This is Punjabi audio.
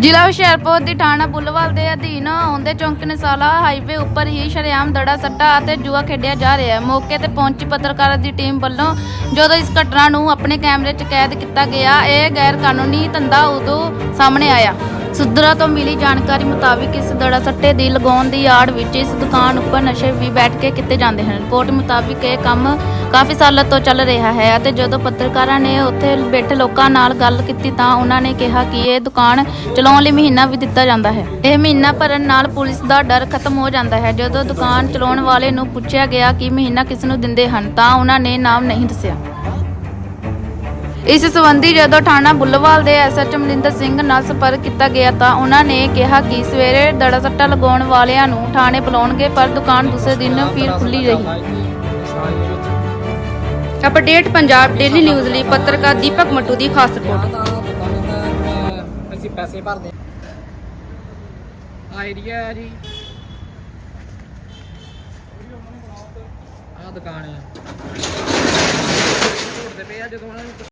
ਜ਼ਿਲ੍ਹਾ ਹੁਸ਼ਿਆਰਪੁਰ ਦੀ ਥਾਣਾ ਬੁੱਲਵਾਲ ਦੇ ਅਧੀਨ ਆਉਂਦੇ ਚੌਂਕ ਨਸਾਲਾ ਹਾਈਵੇ ਉੱਪਰ ਹੀ ਸ਼ਰੇਆਮ ਦੜਾ ਸੱਟਾ ਅਤੇ ਜੂਆ ਖੇਡਿਆ ਜਾ ਰਿਹਾ ਹੈ। ਮੌਕੇ ਤੇ ਪਹੁੰਚੀ ਪੱਤਰਕਾਰਾਂ ਦੀ ਟੀਮ ਵੱਲੋਂ ਜਦੋਂ ਇਸ ਘਟਨਾ ਨੂੰ ਆਪਣੇ ਕੈਮਰੇ 'ਚ ਕੈਦ ਕੀਤਾ ਗਿਆ, ਇਹ ਗੈਰ ਕਾਨੂੰਨੀ ਧੰਦਾ ਉਦੋਂ ਸਾਹਮਣੇ ਆਇਆ। ਸੁਧਰਾ ਤੋਂ ਮਿਲੀ ਜਾਣਕਾਰੀ ਮੁਤਾਬਿਕ ਇਸ ਦੜਾ ਸੱਟੇ ਦੀ ਲਗਾਉਣ ਦੀ ਆੜ ਵਿੱਚ ਇਸ ਦੁਕਾਨ ਉੱਪਰ ਨਸ਼ੇ ਵੀ ਬੈਠ ਕੇ ਕੀਤੇ ਜਾਂਦੇ ਹਨ। ਰਿਪੋਰਟ ਮੁਤਾਬਿਕ ਇਹ ਕੰਮ ਕਾਫੀ ਸਾਲਾਂ ਤੋਂ ਚੱਲ ਰਿਹਾ ਹੈ ਅਤੇ ਜਦੋਂ ਪੱਤਰਕਾਰਾਂ ਨੇ ਉੱਥੇ ਬੈਠੇ ਲੋਕਾਂ ਨਾਲ ਗੱਲ ਕੀਤੀ ਤਾਂ ਉਹਨਾਂ ਨੇ ਕਿਹਾ ਕਿ ਇਹ ਦੁਕਾਨ ਚਲਾਉਣ ਲਈ ਮਹੀਨਾ ਵੀ ਦਿੱਤਾ ਜਾਂਦਾ ਹੈ। ਇਹ ਮਹੀਨਾ ਭਰਨ ਨਾਲ ਪੁਲਿਸ ਦਾ ਡਰ ਖਤਮ ਹੋ ਜਾਂਦਾ ਹੈ। ਜਦੋਂ ਦੁਕਾਨ ਚਲਾਉਣ ਵਾਲੇ ਨੂੰ ਪੁੱਛਿਆ ਗਿਆ ਕਿ ਮਹੀਨਾ ਕਿਸ ਨੂੰ ਦਿੰਦੇ ਹਨ ਤਾਂ ਉਹਨਾਂ ਨੇ ਨਾਮ ਨਹੀਂ ਦੱਸਿਆ। ਇਸ ਸੰਬੰਧੀ ਜਦੋਂ ਥਾਣਾ ਬੁੱਲਵਾਲ ਦੇ ਐਸਐਚ ਮਨਿੰਦਰ ਸਿੰਘ ਨਾਲ ਸੰਪਰਕ ਕੀਤਾ ਗਿਆ ਤਾਂ ਉਹਨਾਂ ਨੇ ਕਿਹਾ ਕਿ ਸਵੇਰੇ ਦੜਾ ਸੱਟਾ ਲਗਾਉਣ ਵਾਲਿਆਂ ਨੂੰ ਥਾਣੇ ਬੁਲਾਉਣਗੇ ਪਰ ਦੁਕਾਨ ਦੂਸਰੇ ਦਿਨ ਫਿਰ ਖੁੱਲੀ ਰਹੀ। ਅਪਡੇਟ ਪੰਜਾਬ ਡੇਲੀ ਨਿਊਜ਼ ਲਈ ਪੱਤਰਕਾਰ ਦੀਪਕ ਮਟੂ ਦੀ ਖਾਸ ਰਿਪੋਰਟ। ਅਸੀਂ ਪੈਸੇ ਭਰਦੇ ਆ ਏਰੀਆ ਹੈ ਜੀ। ਆ ਦੁਕਾਨ ਆ ਢੋੜਦੇ ਪਏ ਆ ਜਦੋਂ ਉਹਨਾਂ ਨੂੰ